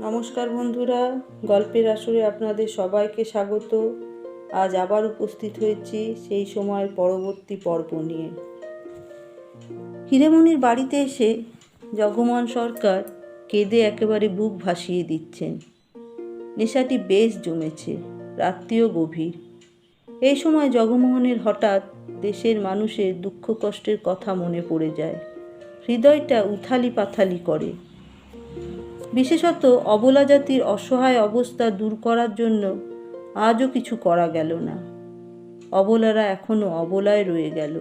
নমস্কার বন্ধুরা, গল্পের আসরে আপনাদের সবাইকে স্বাগত। আজ আবার উপস্থিত হয়েছি সেই সময়ের পরবর্তী পর্ব নিয়ে। হিরেমণির বাড়িতে এসে জগমোহন সরকার কেঁদে একেবারে বুক ভাসিয়ে দিচ্ছেন। নেশাটি বেশ জমেছে, রাত্রিও গভীর। এই সময় জগমোহনের হঠাৎ দেশের মানুষের দুঃখ কষ্টের কথা মনে পড়ে যায়। হৃদয়টা উথালি পাথালি করে। বিশেষত অবলা জাতির অসহায় অবস্থা দূর করার জন্য আজও কিছু করা গেল না। অবলারা এখনও অবলায় রয়ে গেল।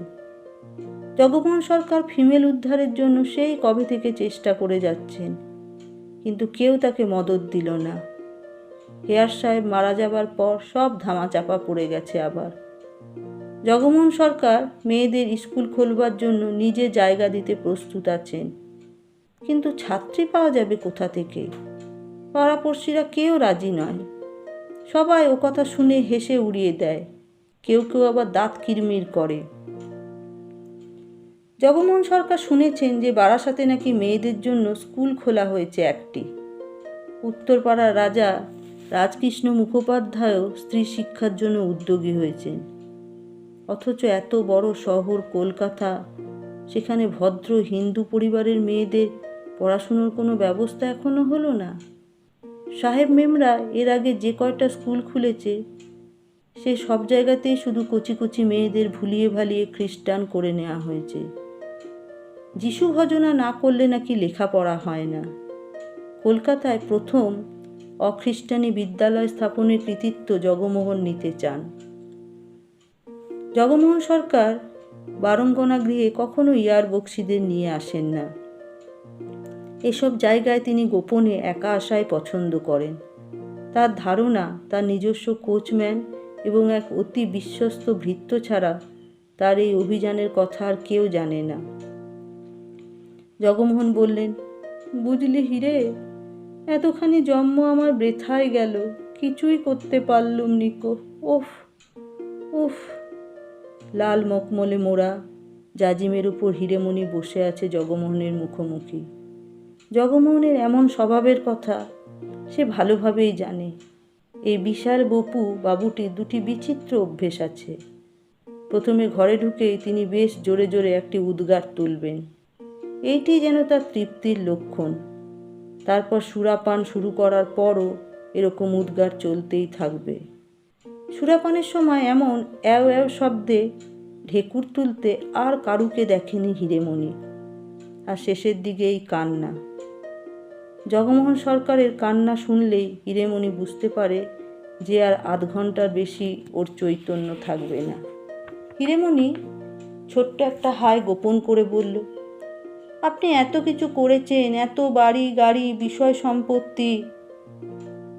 জগমোহন সরকার ফিমেল উদ্ধারের জন্য সেই কবে থেকে চেষ্টা করে যাচ্ছেন, কিন্তু কেউ তাকে মদত দিল না। হেয়ার সাহেব মারা যাবার পর সব ধামাচাপা পড়ে গেছে আবার। জগমোহন সরকার মেয়েদের স্কুল খোলবার জন্য নিজে জায়গা দিতে প্রস্তুত আছেন। কিন্তু ছাত্রী পাওয়া যাবে কোথা থেকে? পাড়াপড়শিরা কেউ রাজি নয়। সবাই ও কথা শুনে হেসে উড়িয়ে দেয়। কেউ কেউ আবার দাঁত কিরমির করে। জগমোহন সরকার শুনেছেন যে বারাসাতে নাকি মেয়েদের জন্য স্কুল খোলা হয়েছে একটি। উত্তরপাড়ার রাজা রাজকৃষ্ণ মুখোপাধ্যায়ও স্ত্রী শিক্ষার জন্য উদ্যোগী হয়েছেন। অথচ এত বড় শহর কলকাতা, সেখানে ভদ্র হিন্দু পরিবারের মেয়েদের পড়াশুনোর কোনো ব্যবস্থা এখনও হলো না। সাহেব মেমরা এর আগে যে কয়টা স্কুল খুলেছে, সে সব জায়গাতেই শুধু কচি কচি মেয়েদের ভুলিয়ে ভালিয়ে খ্রিস্টান করে নেওয়া হয়েছে। যিশু ভজনা না করলে নাকি লেখাপড়া হয় না। কলকাতায় প্রথম অখ্রিস্টানি বিদ্যালয় স্থাপনের কৃতিত্ব জগমোহন নিতে চান। জগমোহন সরকার বারঙ্গনা গৃহে কখনো ইয়ার বক্সিদের নিয়ে আসেন না। এসব জায়গায় তিনি গোপনে একা আসায় পছন্দ করেন। তার ধারণা, তার নিজস্ব কোচম্যান এবং এক অতি বিশ্বস্ত ভৃত্য ছাড়া তার এই অভিযানের কথা আর কেউ জানে না। জগমোহন বললেন, বুঝলি হিরে, এতখানি জন্ম আমার বৃথায় গেল, কিছুই করতে পারলুম নিকো ওফ উফ লাল মকমলে মোড়া, জাজিমের উপর হিরেমণি বসে আছে জগমোহনের মুখোমুখি। জগমোহনের এমন স্বভাবের কথা সে ভালোভাবেই জানে। এই বিশাল বপু বাবুটির দুটি বিচিত্র অভ্যেস আছে। প্রথমে ঘরে ঢুকেই তিনি বেশ জোরে জোরে একটি উদ্গার তুলবেন। এইটি যেন তার তৃপ্তির লক্ষণ। তারপর সুরাপান শুরু করার পরও এরকম উদ্গার চলতেই থাকবে। সুরাপানের সময় এমন অ্যাও অ্যাও শব্দে ঢেকুর তুলতে আর কারুকে দেখেনি হিরেমণি। আর শেষের দিকে এই কান্না। জগমোহন সরকারের কান্না শুনলেই হিরেমণি বুঝতে পারে যে আর আধ ঘণ্টার বেশি ওর চৈতন্য থাকবে না। হিরেমণি ছোট্ট একটা হাই গোপন করে বলল, আপনি এত কিছু করেছেন, এত বাড়ি, গাড়ি, বিষয় সম্পত্তি।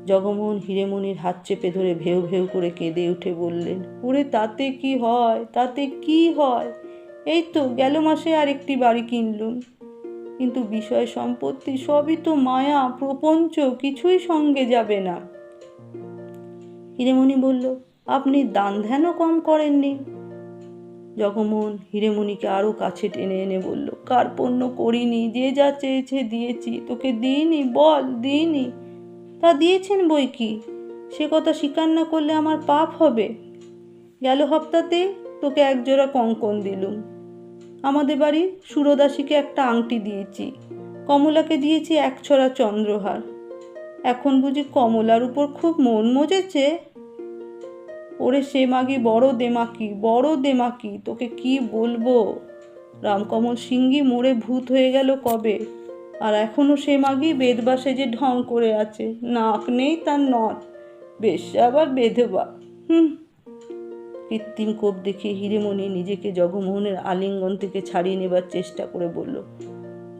জগমোহন হিরেমণির হাত চেপে ধরে ভেউ ভেউ করে কেঁদে উঠে বললেন, ওরে, তাতে কি হয়? তাতে কি হয়? এই তো গেল মাসে আর একটি বাড়ি কিনলুম। কিন্তু বিষয় সম্পত্তি সবই তো মায়া, প্রপঞ্চ, কিছুই সঙ্গে যাবে না। হিরেমণি বলল, আপনি দান ধ্যানও কম করেননি? জগমোহন হিরেমণিকে আরও কাছে টেনে এনে বলল, কার পণ্য করিনি, যে যা চেয়েছে দিয়েছি, তোকে দিইনি, বল, দিইনি। তা দিয়েছেন বই কি? সে কথা স্বীকার না করলে আমার পাপ হবে। গেল হপ্তাতে তোকে একজোড়া কঙ্কন দিলুম। আমাদের বাড়ির সুরদাসীকে একটা আংটি দিয়েছি। কমলাকে দিয়েছি এক ছড়া চন্দ্রহার। এখন বুঝি কমলার উপর খুব মন মজেছে? ওরে সে মাগি, বড় দেমাকি বড় দেমাকি, তোকে কি বলব? রামকমল সিংহি মোড়ে ভূত হয়ে গেল কবে? আর এখনও সে মাগি বেদবাসে যে ঢং করে আছে। নাক নেই তার নথ। বেশ আবার বেধবা। হুম। কৃত্রিম কোপ দেখে হিরেমণি নিজেকে জগমোহনের আলিঙ্গন থেকে ছাড়িয়ে নেবার চেষ্টা করে বলল,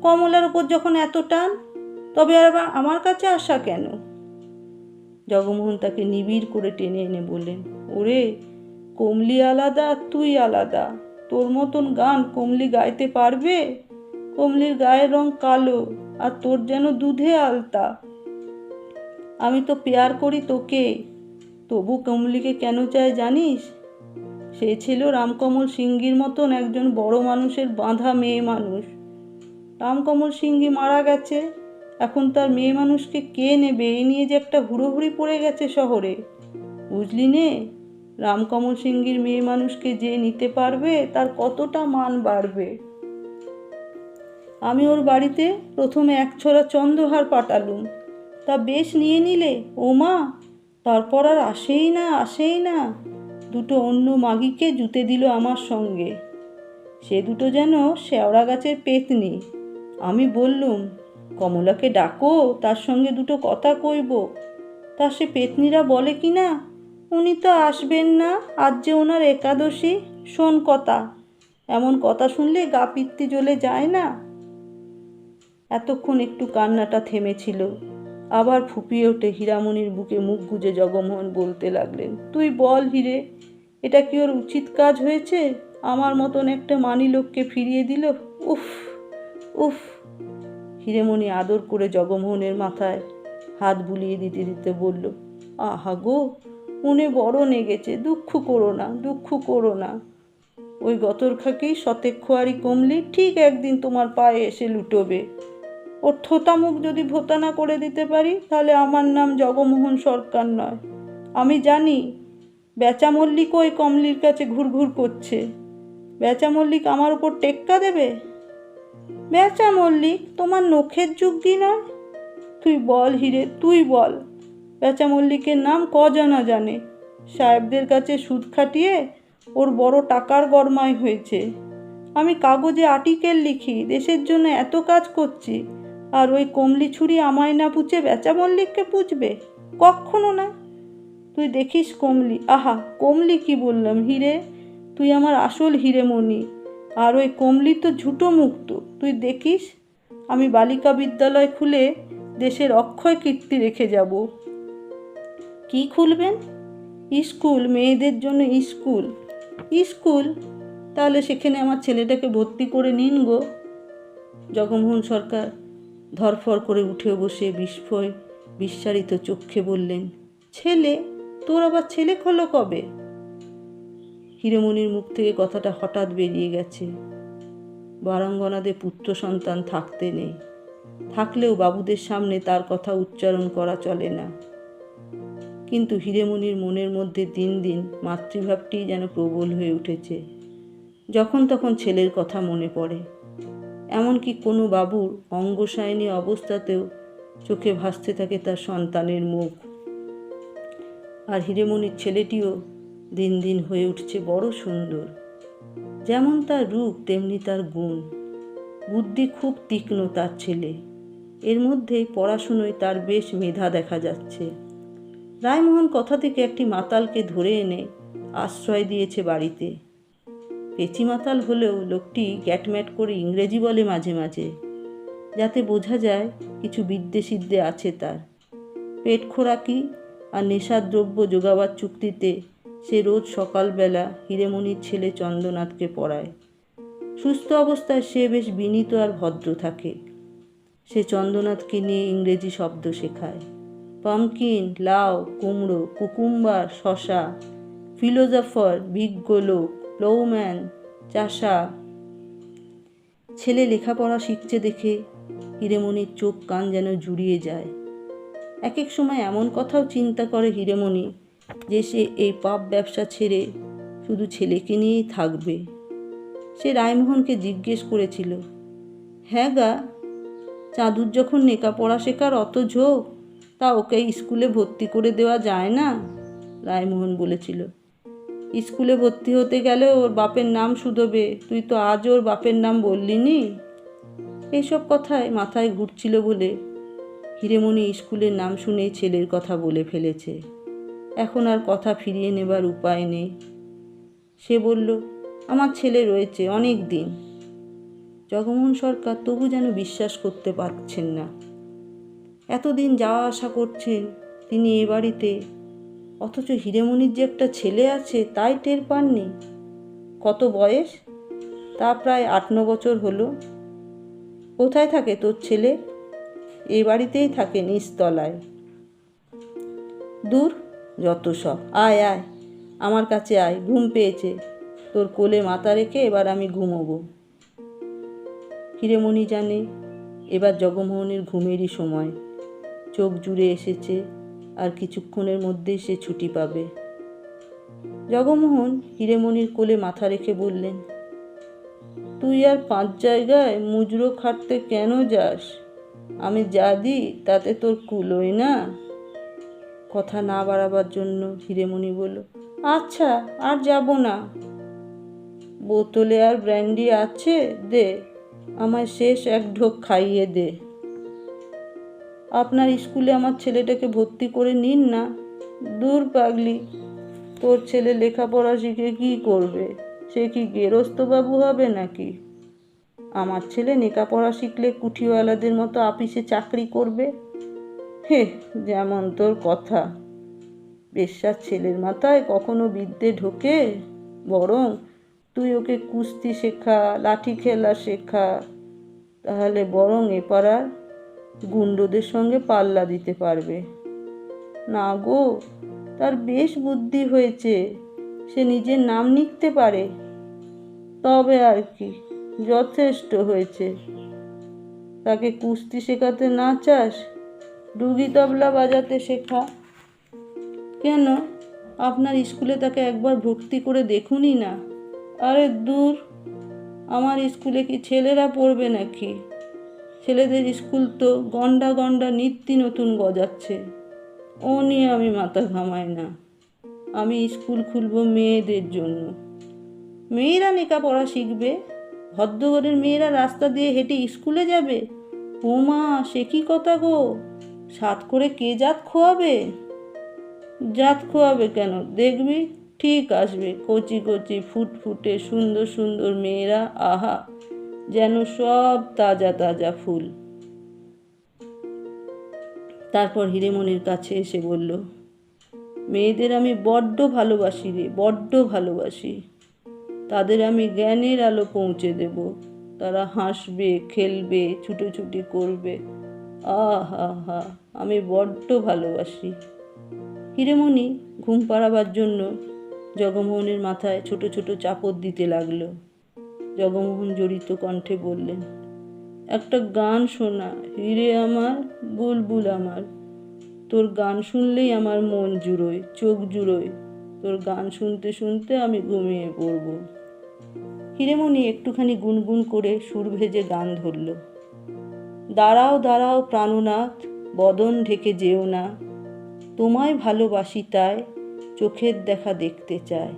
কমলার ওপর যখন এত টান, তবে আবার আমার কাছে আসা কেন? জগমোহন তাকে নিবিড় করে টেনে এনে বললেন, ওরে, কমলি আলাদা, তুই আলাদা। তোর মতন গান কমলি গাইতে পারবে? কমলির গায়ের রং কালো আর তোর যেন দুধে আলতা। আমি তো পেয়ার করি তোকে, তবু কমলিকে কেন চায় জানিস? সে ছিল রামকমল সিংগির মতন একজন বড় মানুষের বাঁধা মেয়ে মানুষ। রামকমল সিংহি মারা গেছে। এখন তার মেয়ে মানুষকে কে নেবে? এই নিয়ে যে একটা হুড়োহুড়ি পড়ে গেছে শহরে। বুঝলি নে? রামকমল সিংহীর মেয়ে মানুষকে যে নিতে পারবে, তার কতটা মান বাড়বে? আমি ওর বাড়িতে প্রথমে এক ছড়া চন্দ্রহার পাঠালুম। তা বেশ নিয়ে নিলে? ও মা তারপর আর আসেই না আসেই না। দুটো অন্য মাগিকে জুতে দিল আমার সঙ্গে। সে দুটো যেন শেওড়া গাছের পেতনি। আমি বললুম, কমলাকে ডাকো, তার সঙ্গে দুটো কথা কইব। তা সে পেতনিরা বলে কি না? উনি তো আসবেন না, আজ যে ওনার একাদশী, শোন কথা। এমন কথা শুনলে গা পিত্তি জ্বলে যায় না? এতক্ষণ একটু কান্নাটা থেমেছিল। আবার ফুপিয়ে ওঠে হীরামণির বুকে মুখ গুজে জগমোহন বলতে লাগলেন, তুই বল হিরে এটা কি ওর উচিত কাজ হয়েছে? আমার মতন একটা মানি লোককে ফিরিয়ে দিল? উফ উফ। হিরেমণি আদর করে জগমোহনের মাথায় হাত বুলিয়ে দিতে দিতে বলল, আহা গো, মনে বড় নেগেছে, দুঃখ করো না, দুঃখ করো না। ওই গতরখাকেই শতেক খোয়ারি কমলি ঠিক একদিন তোমার পায়ে এসে লুটোবে। ওর থোতা মুখ যদি ভোতা না করে দিতে পারি, তাহলে আমার নাম জগমোহন সরকার নয়। আমি জানি বেচা মল্লিক ওই কমলির কাছে ঘুরঘুর করছে। বেচা মল্লিক আমার উপর টেক্কা দেবে? বেচা মল্লিক তোমার নখের যুগি নয়? তুই বল হিরে, তুই বল। বেচা মল্লিকের নাম কজনা জানে সাহেবদের কাছে সুদ খাটিয়ে ওর বড় টাকার গরমাই হয়েছে। আমি কাগজে আর্টিকেল লিখি, দেশের জন্য এত কাজ করছি। আর ওই কমলি ছুরি আমায় না পুছে বেচা মল্লিককে পুছবে কখনো না? তুই দেখিস কমলি। আহা, কমলি কি বললাম হিরে? তুই আমার আসল হিরে হিরেমণি। আর ওই কমলি তো ঝুটো মুক্ত তুই দেখিস? আমি বালিকা বিদ্যালয় খুলে দেশের অক্ষয় কীর্তি রেখে যাব। কি খুলবেন? স্কুল, মেয়েদের জন্য স্কুল। স্কুল? তাহলে সেখানে আমার ছেলেটাকে ভর্তি করে নিন গো। জগমোহন সরকার ধরফর করে উঠে বসে বিস্ময় বিস্তারিত চক্ষে বললেন, ছেলে তোর আবার ছেলে খোলো কবে? হিরেমণির মুখ থেকে কথাটা হঠাৎ বেরিয়ে গেছে। বারাঙ্গনাদে পুত্র সন্তান থাকতে নেই। থাকলেও বাবুদের সামনে তার কথা উচ্চারণ করা চলে না। কিন্তু হিরেমণির মনের মধ্যে দিন দিন মাতৃভাবটি যেন প্রবল হয়ে উঠেছে। যখন তখন ছেলের কথা মনে পড়ে। এমনকি কোনো বাবুর অঙ্গসায়নী অবস্থাতেও চোখে ভাসতে থাকে তার সন্তানের মুখ। আর হিরেমণির ছেলেটিও দিন দিন হয়ে উঠছে বড় সুন্দর। যেমন তার রূপ, তেমনি তার গুণ। বুদ্ধি খুব তীক্ষ্ণ তার ছেলে। এর মধ্যে পড়াশুনোয় তার বেশ মেধা দেখা যাচ্ছে। রায়মোহন কথা থেকে একটি মাতালকে ধরে এনে আশ্রয় দিয়েছে বাড়িতে। পেচি মাতাল হলেও লোকটি গ্যাটম্যাট করে ইংরেজি বলে মাঝে মাঝে, যাতে বোঝা যায় কিছু বিদ্যে সিদ্ধে আছে তার। পেট খোরাকি আর নেশার দ্রব্য যোগাবার চুক্তিতে সে রোজ সকালবেলা হিরেমণির ছেলে চন্দ্রনাথকে পড়ায়। সুস্থ অবস্থায় সে বেশ বিনীত আর ভদ্র থাকে। সে চন্দ্রনাথকে নিয়ে ইংরেজি শব্দ শেখায়। পামকিন, লাউ, কুমড়ো, কুকুম্বার, শশা, ফিলোজফার, বিজ্ঞ লোক প্লৌম্যান চাষা। ছেলে লেখাপড়া শিখছে দেখে হিরেমণির চোখ কান যেন জুড়িয়ে যায়। এক এক সময় এমন কথাও চিন্তা করে হিরেমণি যে সে এই পাপ ব্যবসা ছেড়ে শুধু ছেলেকে নিয়েই থাকবে। সে রায়মোহনকে জিজ্ঞেস করেছিল হ্যাঁ গা, চাঁদুর যখন লেখাপড়া শেখার অত ঝোঁক, তা ওকে স্কুলে ভর্তি করে দেওয়া যায় না? রায়মোহন বলেছিল, স্কুলে ভর্তি হতে গেলে ওর বাপের নাম শুধোবে, তুই তো আজ ওর বাপের নাম বললি নি? এইসব কথায় মাথায় ঘুরছিল বলে হিরেমণি স্কুলের নাম শুনেই ছেলের কথা বলে ফেলেছে। এখন আর কথা ফিরিয়ে নেবার উপায় নেই। সে বলল, আমার ছেলে রয়েছে অনেক দিন। জগমোহন সরকার তবু যেন বিশ্বাস করতে পারছেন না। এতদিন যাওয়া আসা করছেন তিনি এ বাড়িতে। অথচ হিরেমণির যে একটা ছেলে আছে তাই টের পাননি। কত বয়স? তা প্রায় আট ন বছর হলো। কোথায় থাকে তোর ছেলে? এই বাড়িতেই থাকে নিচতলায়। দূর, যত সব। আয় আয়, আমার কাছে আয়, ঘুম পেয়েছে। তোর কোলে মাথা রেখে এবার আমি ঘুমোবো। হিরেমণি জানে, এবার জগমোহনের ঘুমেরই সময়। চোখ জুড়ে এসেছে, আর কিছুক্ষণের মধ্যেই সে ছুটি পাবে। জগমোহন হিরেমণির কোলে মাথা রেখে বললেন, তুই আর পাঁচ জায়গায় মুজরো খাটতে কেন যাস? আমি যা দিই, তাতে তোর কুলোই না? কথা না বাড়াবার জন্য হিরেমণি বলল আচ্ছা আর যাব না। বোতলে আর ব্র্যান্ডি আছে, দে। আমায় শেষ এক ঢোক খাইয়ে দে। আপনার স্কুলে আমার ছেলেটাকে ভর্তি করে নিন না। দূর পাগলি, তোর ছেলে লেখাপড়া শিখে কি করবে? সে কি গেরস্তবাবু হবে নাকি? আমার ছেলে লেখাপড়া শিখলে কুঠিওয়ালাদের মতো আপিসে চাকরি করবে? হে, যেমন তোর কথা। বেশ্যার ছেলের মাথায় কখনো বিদ্যে ঢোকে? বরং তুই ওকে কুস্তি শেখা, লাঠি খেলা শেখা, তাহলে বরং এ পাড়ার গুন্ডোদের সঙ্গে পাল্লা দিতে পারবে। না গো, তার বেশ বুদ্ধি হয়েছে। সে নিজের নাম লিখতে পারে। তবে আর কি। যথেষ্ট হয়েছে। তাকে কুস্তি শেখাতে না চাস ডুগি তবলা বাজাতে শেখা। কেন? আপনার স্কুলে তাকে একবার ভর্তি করে দেখুনই না। আরে দূর, আমার স্কুলে কি ছেলেরা পড়বে নাকি? ছেলেদের স্কুল তো গন্ডা গন্ডা নিত্য নতুন গজাচ্ছে। ও নিয়ে আমি মাথা ঘামাই না। আমি স্কুল খুলব মেয়েদের জন্য। মেয়েরা নেকা পড়া শিখবে? ভদ্রঘরের মেয়েরা রাস্তা দিয়ে হেঁটে স্কুলে যাবে? ও মা সে কি কথা গো? সাত করে কে জাত খোয়াবে? জাত খোয়াবে কেন? দেখবি? ঠিক আসবে। কচি কচি ফুটফুটে সুন্দর সুন্দর মেয়েরা, আহা! যেন সব তাজা তাজা ফুল। তারপর হিরেমণির কাছে এসে বলল, মেয়েদের আমি বড্ড ভালোবাসি রে, বড্ড ভালোবাসি। তাদের আমি জ্ঞানের আলো পৌঁছে দেব। তারা হাসবে, খেলবে, ছুটোছুটি করবে। আহা, হা, আমি বড্ড ভালোবাসি। হিরেমণি ঘুম পাড়াবার জন্য জগমোহনের মাথায় ছোট ছোট চাপড় দিতে লাগল। জগমোহন জড়িত কণ্ঠে বললেন, একটা গান শোনা, হিরে আমার, বুলবুল আমার। তোর গান শুনলেই আমার মন জুড়োয়, চোখ জুড়োয়। তোর গান শুনতে শুনতে আমি ঘুমিয়ে পড়ব। হিরেমণি একটুখানি গুনগুন করে সুর ভেজে গান ধরল। দাঁড়াও দাঁড়াও প্রাণনাথ, বদন ঢেকে যেও না। তোমায় ভালোবাসি তাই চোখের দেখা দেখতে চায়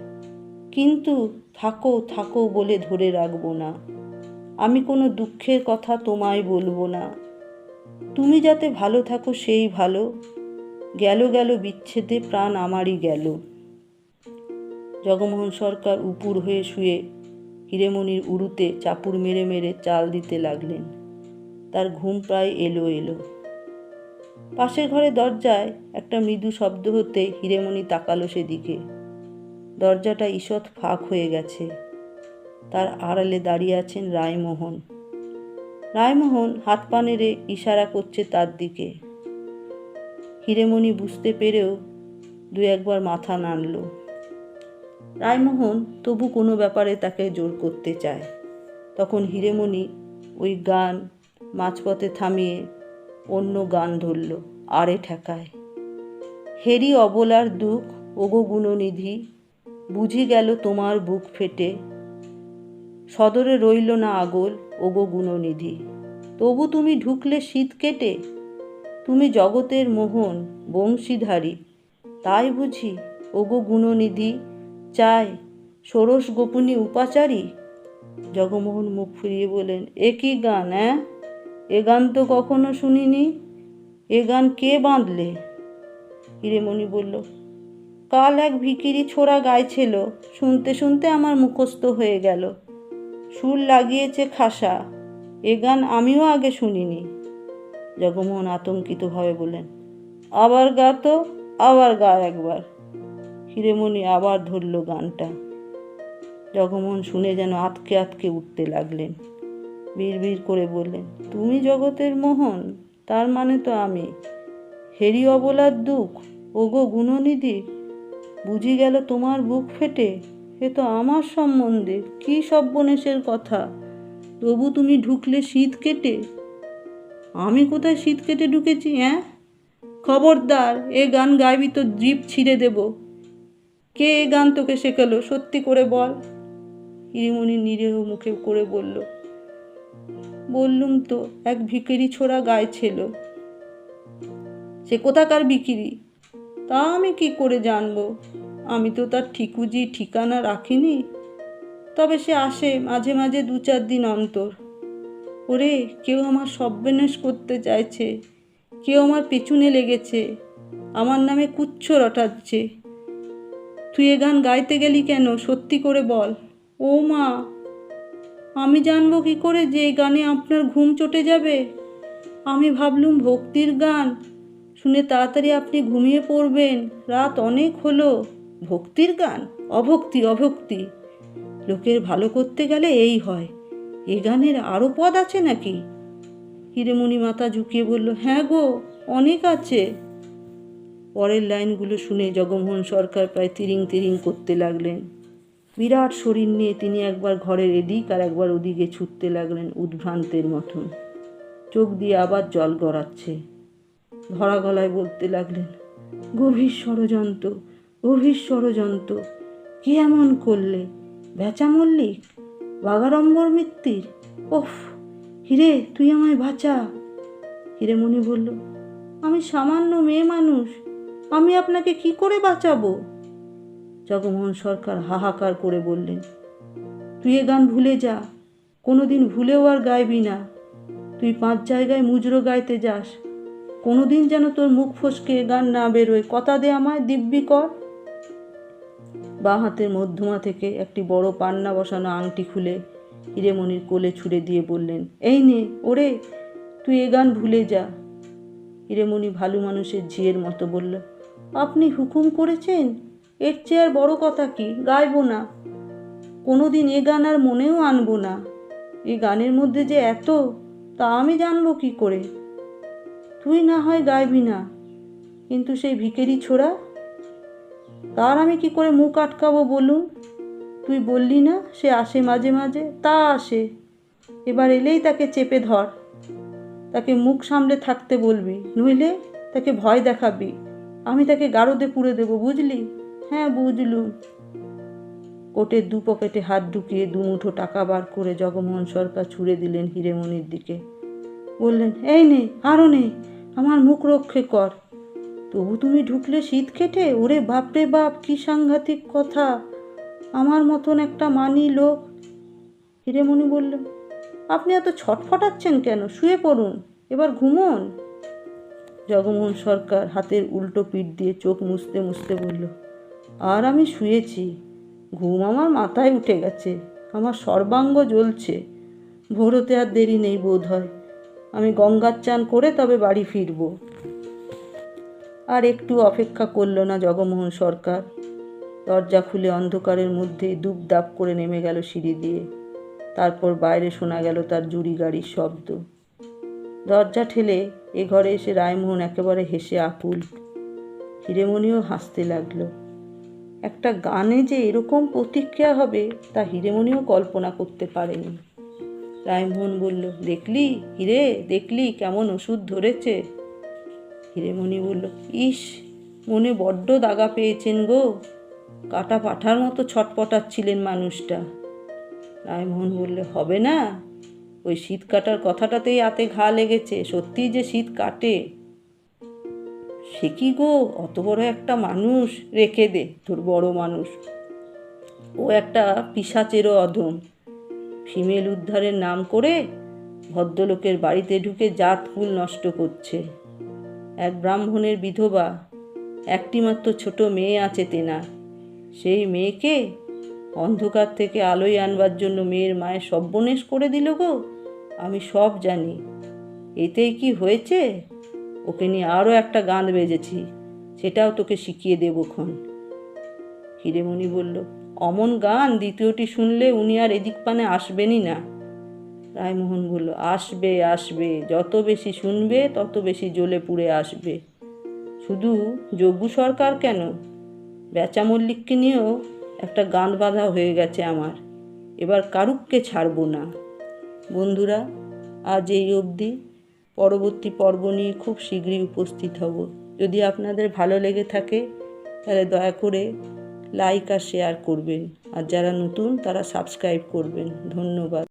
কিন্তু থাকো থাকো বলে ধরে রাখব না। আমি কোনো দুঃখের কথা তোমায় বলব না। তুমি যাতে ভালো থাকো সেই ভালো। গেল গেল বিচ্ছেদে প্রাণ আমারই গেল। জগমোহন সরকার উপুর হয়ে শুয়ে হিরেমণির উড়ুতে চাপুর মেরে মেরে চাল দিতে লাগলেন। তার ঘুম প্রায় এলো এলো। পাশের ঘরে দরজায় একটা মৃদু শব্দ হতে হিরেমণি তাকালো সেদিকে। দরজাটা ঈষৎ ফাঁক হয়ে গেছে। তার আড়ালে দাঁড়িয়ে আছেন রায়মোহন। রায়মোহন হাত পা নেড়ে ইশারা করছে তার দিকে। হিরেমণি বুঝতে পেরেও দু একবার মাথা নাড়ল। রায়মোহন তবু কোনো ব্যাপারে তাকে জোর করতে চায়। তখন হিরেমণি ওই গান মাঝপথে থামিয়ে অন্য গান ধরল, আরে ঠেকায়। হেরি অবলার দুঃখ, ওগো গুণনিধি, বুঝি গেল তোমার বুক ফেটে। সদরে রইল না আগল, ওগো গুণনিধি। তবু তুমি ঢুকলে শীত কেটে? তুমি জগতের মোহন, বংশীধারী। তাই বুঝি, ওগো গুণনিধি চায় ষোড়শ গোপনী উপাচারী? জগমোহন মুখ ফিরিয়ে বলেন এ কি গান হ্যাঁ এ গান তো কখনো শুনিনি। এ গান কে বাঁধলে? হিরেমণি বলল, কাল এক ভিকিরি ছোড়া গাইছিল, শুনতে শুনতে আমার মুখস্থ হয়ে গেল। সুর লাগিয়েছে খাসা, এ গান আমিও আগে শুনিনি। জগমোহন আতঙ্কিতভাবে বলেন আবার গা তো, আবার গা একবার। হিরেমণি আবার ধরল গানটা। জগমোহন শুনে যেন আতকে আতকে উঠতে লাগলেন। বিড় করে বললেন, তুমি জগতের মোহন, তার মানে তো আমি। হেরি অবলার দুঃখ, ওগো গুণনিধি, বুঝি গেল তোমার বুক ফেটে? এ তো আমার সম্বন্ধে কি সব্যনেশের কথা? তবু তুমি ঢুকলে শীত কেটে? আমি কোথায় শীত কেটে ঢুকেছি হ্যাঁ খবরদার, এ গান গাইবি তো জিপ ছিঁড়ে দেব। কে গান তোকে শেখালো? সত্যি করে বল। হিরিমণি নিরীহ মুখে করে বলল, বললুম তো, এক ভিকিরি ছোড়া গায়ে ছিল। সে কোথাকার বিকিরি তা আমি কি করে জানব? আমি তো তার ঠিকুজি ঠিকানা রাখিনি। তবে সে আসে মাঝে মাঝে দু চার দিন অন্তর। ওরে, কেউ আমার সব্যনাশ করতে চাইছে। কেউ আমার পেছনে লেগেছে। আমার নামে কুচ্ছ রটাচ্ছে। তুই এ গান গাইতে গেলি কেন? সত্যি করে বল। ও মা, আমি জানব কি করে যে গানে আপনার ঘুম চটে যাবে? আমি ভাবলুম ভক্তির গান, শুনে তাড়াতাড়ি আপনি ঘুমিয়ে পড়বেন। রাত অনেক হলো। ভক্তির গান? অভক্তি অভক্তি। লোকের ভালো করতে গেলে এই হয়। এ গানের আরও পদ আছে নাকি? হিরেমণি মাথা ঝুঁকিয়ে বলল হ্যাঁ গো, অনেক আছে। পরের লাইনগুলো শুনে জগমোহন সরকার প্রায় তিরিং তিরিং করতে লাগলেন। বিরাট শরীর নিয়ে তিনি একবার ঘরের এদিক আর একবার ওদিকে ছুটতে লাগলেন উদ্ভ্রান্তের মতন। চোখ দিয়ে আবার জল গড়াচ্ছে। ধরা গলায় বলতে লাগলেন, গভীর ষড়যন্ত্র গভীর ষড়যন্ত্র, কে এমন করলে? বেচা মল্লিক, বাগাড়ম্বর মিত্তির, ওফ, হিরে, তুই আমায় বাঁচা। হিরেমণি বলল, আমি সামান্য মেয়ে মানুষ আমি আপনাকে কি করে বাঁচাবো? জগমোহন সরকার হাহাকার করে বললেন, তুই এ গান ভুলে যা। কোনোদিন ভুলেও আর গাইবি না। তুই পাঁচ জায়গায় মুজরো গাইতে যাস। কোনোদিন যেন তোর মুখ ফসকে গান না বেরোয়। কথা দে আমায়, দিব্যি কর। বাঁ হাতের মধ্যমা থেকে একটি বড় পান্না বসানো আংটি খুলে হিরেমণির কোলে ছুড়ে দিয়ে বললেন, এই নে, ওরে, তুই এ গান ভুলে যা। হিরেমণি ভালো মানুষের ঝিয়ের মতো বলল আপনি হুকুম করেছেন? এর চেয়ে আর বড় কথা কি? গাইবো না। কোনোদিন এ গান আর মনেও আনব না। এই গানের মধ্যে যে এত, তা আমি জানব কি করে? তুই না হয় গাইবি না। কিন্তু সেই ভিকেরি ছোড়া, তার আমি কি করে মুখ আটকাবো বলুন? তুই বললি না, সে আসে মাঝে মাঝে, তা আসে। এবার এলেই তাকে চেপে ধর। তাকে মুখ সামলে থাকতে বলবি, নইলে তাকে ভয় দেখাবি। আমি তাকে গারদে পুড়ে দেবো, বুঝলি? হ্যাঁ বুঝলুম। কোটের দু পকেটে হাত ঢুকিয়ে দুমুঠো টাকা বার করে জগমোহন সরকার ছুঁড়ে দিলেন হিরেমণির দিকে। বললেন, এই নে আরও নে, আমার মুখ রক্ষে কর। তবু তুমি ঢুকলে শীত কেটে ওরে বাপরে বাপ, কি সাংঘাতিক কথা। আমার মতন একটা মানি লোক। হিরেমণি বলল আপনি এত ছটফটাচ্ছেন কেন? শুয়ে পড়ুন, এবার ঘুমোন। জগমোহন সরকার হাতের উল্টো পিঠ দিয়ে চোখ মুছতে মুছতে বলল, আর আমি শুয়েছি। ঘুম আমার মাথায় উঠে গেছে। আমার সর্বাঙ্গ জ্বলছে। ভোর হতে আর দেরি নেই বোধ হয়। আমি গঙ্গার চান করে তবে বাড়ি ফিরব। আর একটু অপেক্ষা করল না জগমোহন সরকার। দরজা খুলে অন্ধকারের মধ্যে দুপ দাপ করে নেমে গেল সিঁড়ি দিয়ে। তারপর বাইরে শোনা গেল তার জুড়ি গাড়ির শব্দ। দরজা ঠেলে এ ঘরে এসে রায়মোহন একেবারে হেসে আকুল। হিরেমণিও হাসতে লাগল। একটা গানে যে এরকম প্রতিক্রিয়া হবে, তা হিরেমণিও কল্পনা করতে পারেনি। রায়মোহন বলল, দেখলি হিরে, দেখলি কেমন ওষুধ ধরেছে? হিরেমণি বলল, ইস, মনে বড্ড দাগা পেয়েছেন গো। কাটা পাঠার মতো ছটপটাচ্ছিলেন মানুষটা। রায়মোহন বললে, হবে না। ওই শীত কাটার কথাটাতেই হাতে ঘা লেগেছে। সত্যিই যে শীত কাটে। সে কি গো? অত বড় একটা মানুষ রেখে দে তোর বড় মানুষ। ও একটা পিসাচেরও অধম। ফিমেল উদ্ধারের নাম করে ভদ্রলোকের বাড়িতে ঢুকে জাতকুল নষ্ট করছে। এক ব্রাহ্মণের বিধবা, একটিমাত্র ছোট মেয়ে আছে তেনা। সেই মেয়েকে অন্ধকার থেকে আলোয় আনবার জন্য মেয়ের মায়ের সব্যনেশ করে দিল গো। আমি সব জানি। এতেই কি হয়েছে? ওকে নিয়ে আরও একটা গান বেজেছি, সেটাও তোকে শিখিয়ে দেবো ক্ষণ। হিরেমণি বলল, অমন গান দ্বিতীয়টি শুনলে উনি আর এদিক পানে আসবেনই না। রায়মোহন বলল, আসবে আসবে, যত বেশি শুনবে তত বেশি জ্বলে পুড়ে আসবে। শুধু যজ্ঞ সরকার কেন? বেচা মল্লিককে নিয়েও একটা গান বাঁধা হয়ে গেছে আমার। এবার কারুককে ছাড়বো না। বন্ধুরা, আজ এই অবধি। পরবর্তী পর্ব নিয়ে খুব শীঘ্রই উপস্থিত হব। যদি আপনাদের ভালো লেগে থাকে, তাহলে দয়া করে লাইক আর শেয়ার করবেন। আর যারা নতুন, তারা সাবস্ক্রাইব করবেন। ধন্যবাদ।